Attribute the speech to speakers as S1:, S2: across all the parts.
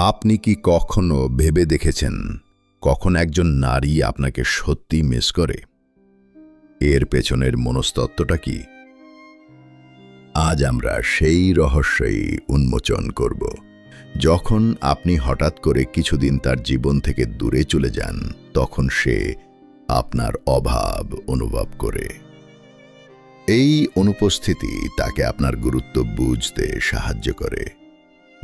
S1: আপনি কি কখনো ভেবে দেখেছেন কখন একজন নারী আপনাকে সত্যি মিস করে? এর পেছনের মনস্তত্ত্বটা কি? আজ আমরা সেই রহস্যই উন্মোচন করব। যখন আপনি হঠাৎ করে কিছুদিন তার জীবন থেকে দূরে চলে যান, তখন সে আপনার অভাব অনুভব করে। এই অনুপস্থিতি তাকে আপনার গুরুত্ব বুঝতে সাহায্য করে।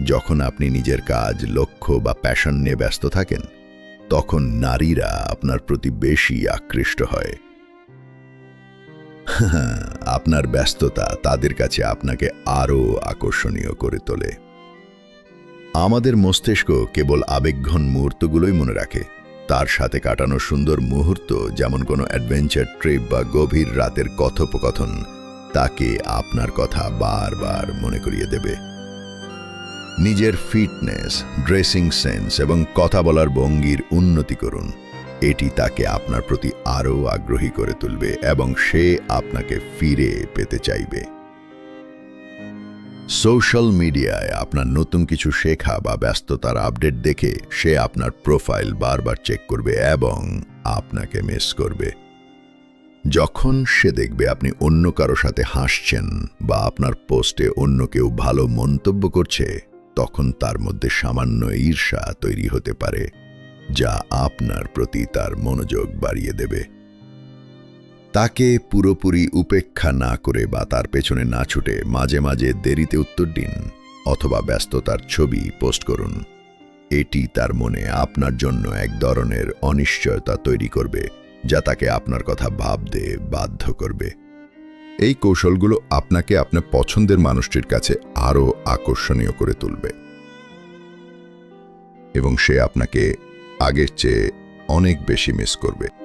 S1: যখন আপনি নিজের কাজ, লক্ষ্য বা প্যাশন নিয়ে ব্যস্ত থাকেন, তখন নারীরা আপনার প্রতি বেশি আকৃষ্ট হয়। আপনার ব্যস্ততা তাদের কাছে আপনাকে আরও আকর্ষণীয় করে তোলে। আমাদের মস্তিষ্ক কেবল আবেগঘন মুহূর্তগুলোই মনে রাখে। তার সাথে কাটানো সুন্দর মুহূর্ত যেমন কোনো অ্যাডভেঞ্চার ট্রিপ বা গভীর রাতের কথোপকথন, তাকে আপনার কথা বারবার মনে করিয়ে দেবে। নিজের ফিটনেস ড্রেসিং সেন্স এবং কথা বলার ভঙ্গির উন্নতি করুন। এটি তাকে আপনার প্রতি আরও আগ্রহী করে তুলবে এবং সে আপনাকে ফিরে পেতে চাইবে। সোশ্যাল মিডিয়ায় আপনার নতুন কিছু শেখা বা ব্যস্ততার আপডেট দেখে সে আপনার প্রোফাইল বারবার চেক করবে এবং আপনাকে মিস করবে। যখন সে দেখবে আপনি অন্য কারও সাথে হাসছেন বা আপনার পোস্টে অন্য কেউ ভালো মন্তব্য করছে তখন তার মধ্যে সামান্য ঈর্ষা তৈরি হতে পারে, যা আপনার প্রতি তার মনোযোগ বাড়িয়ে দেবে। তাকে পুরোপুরি উপেক্ষা না করে বা তার পেছনে না ছুটে মাঝে মাঝে দেরিতে উত্তর দিন অথবা ব্যস্ততার ছবি পোস্ট করুন। এটি তার মনে আপনার জন্য এক ধরনের অনিশ্চয়তা তৈরি করবে, যা তাকে আপনার কথা ভাবতে বাধ্য করবে। এই কৌশলগুলো আপনাকে আপনার পছন্দের মানুষটির কাছে আরও আকর্ষণীয় করে তুলবে। এবং সে আপনাকে আগের চেয়ে অনেক বেশি মিস করবে।